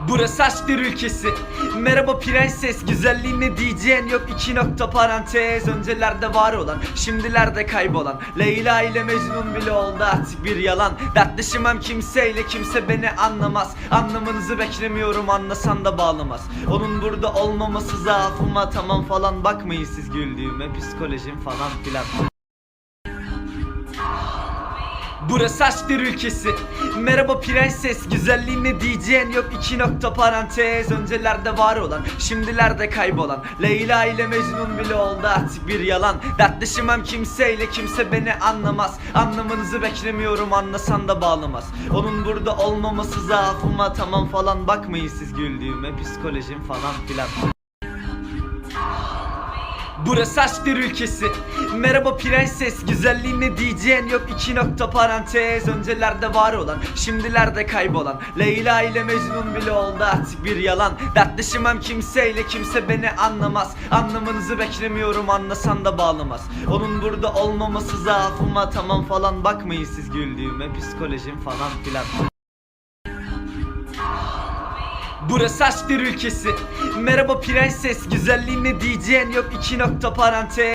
Burası aşklar ülkesi. Merhaba prenses güzelliğine diyeceğin yok. İki nokta parantez Öncelerde var olan şimdilerde kaybolan. Leyla ile Mecnun bile oldu artık bir yalan. Dertleşemem kimseyle kimse beni anlamaz. Anlamanızı beklemiyorum anlasan da bağlamaz. Onun burada olmaması zaafıma tamam falan. Bakmayın siz güldüğüme psikolojim falan filan Burası aşklar ülkesi. Merhaba prenses güzelliğine diyeceğin yok. İki nokta parantez Öncelerde var olan şimdilerde kaybolan. Leyla ile Mecnun bile oldu artık bir yalan. Dertleşemem kimseyle kimse beni anlamaz. Anlamanızı beklemiyorum anlasan da bağlamaz. Onun burada olmaması zaafıma tamam falan Bakmayın siz güldüğüme psikolojim falan filan Burası aşklar ülkesi. Merhaba prenses güzelliğine diyeceğin yok. İki nokta parantez Öncelerde var olan şimdilerde kaybolan. Leyla ile Mecnun bile oldu artık bir yalan. Dertleşemem kimseyle kimse beni anlamaz. Anlamanızı beklemiyorum anlasan da bağlamaz. Onun burada olmaması zaafıma tamam falan. Bakmayın siz güldüğüme psikolojim falan filan Burası aşklar ülkesi. Merhaba prenses güzelliğine diyeceğin yok. İki nokta parantez